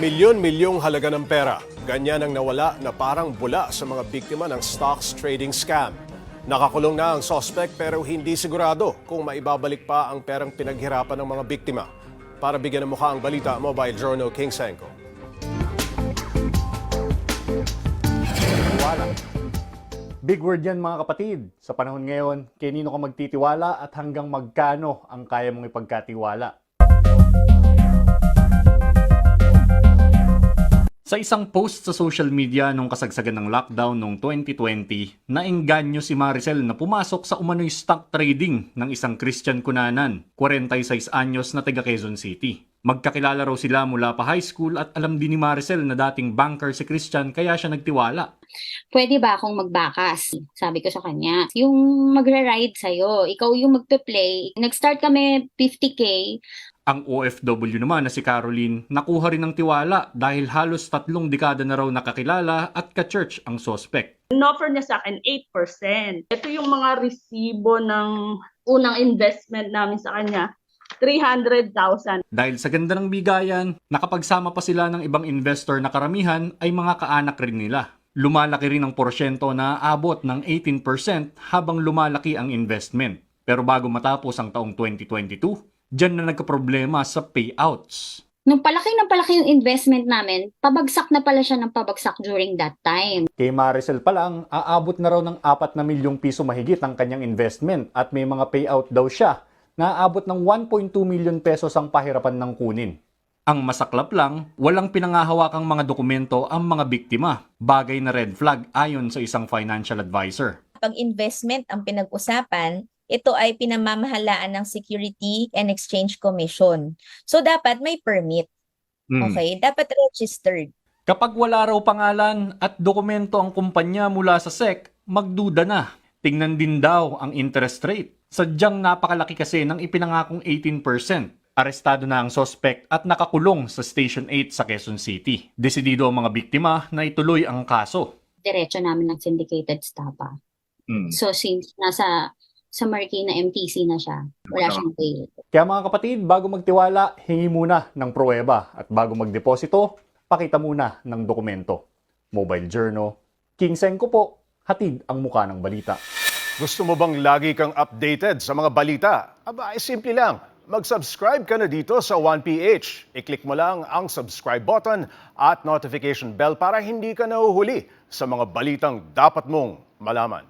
Milyon-milyong halaga ng pera. Ganyan ang nawala na parang bula sa mga biktima ng stocks trading scam. Nakakulong na ang suspect pero hindi sigurado kung maibabalik pa ang perang pinaghirapan ng mga biktima. Para bigyan ng mukha ang balita, Mobile Journal King Senko. Big word yan mga kapatid. Sa panahon ngayon, kanino ka magtitiwala at hanggang magkano ang kaya mong ipagkatiwala. Sa isang post sa social media nung kasagsagan ng lockdown noong 2020, naengganyo si Maricel na pumasok sa umano'y stock trading ng isang Christian kunanan, 46 anyos na taga Quezon City. Magkakilala raw sila mula pa high school at alam din ni Maricel na dating banker si Christian kaya siya nagtiwala. pwede ba akong magbakas? Sabi ko sa kanya, yung magra-ride sa'yo, ikaw yung magpe-play. Nag-start kami 50k, Ang OFW naman na si Caroline nakuha rin ng tiwala dahil halos tatlong dekada na raw nakakilala at ka-church ang suspect. in-offer niya sa akin 8%. Ito yung mga resibo ng unang investment namin sa kanya, 300,000. Dahil sa ganda ng bigayan, nakapagsama pa sila ng ibang investor na karamihan ay mga kaanak rin nila. Lumalaki rin ang porsyento na abot ng 18% habang lumalaki ang investment. Pero bago matapos ang taong 2022, dyan na nagkaproblema sa payouts. nung palaki ng palaki yung investment namin, pabagsak na pala siya ng pabagsak during that time. Kay Maricel pa lang, aabot na raw ng 4 na milyong piso mahigit ang kanyang investment at may mga payout daw siya na aabot ng 1.2 million pesos ang pahirapan ng kunin. Ang masaklap lang, walang pinangahawakang mga dokumento ang mga biktima, bagay na red flag ayon sa isang financial advisor. pag investment ang pinag-usapan, ito ay pinamamahalaan ng Security and Exchange Commission. So dapat may permit. Hmm. Okay, dapat registered. Kapag wala raw pangalan at dokumento ang kumpanya mula sa SEC, magduda na. Tingnan din daw ang interest rate. Sadyang napakalaki kasi ng ipinangakong 18%. Arestado na ang suspect at nakakulong sa Station 8 sa Quezon City. Desidido ang mga biktima na ituloy ang kaso. Diretso namin ng syndicated stapa. So since nasa sa Marikina MTC na siya, wala siyang bail. Kaya mga kapatid, bago magtiwala, hingi muna ng pruweba at bago magdeposito, pakita muna ng dokumento. Mobile Journal, King Senko po, hatid ang muka ng balita. Gusto mo bang lagi kang updated sa mga balita? Aba, ay simple lang. Mag-subscribe ka na dito sa 1PH. I-click mo lang ang subscribe button at notification bell para hindi ka nahuhuli sa mga balitang dapat mong malaman.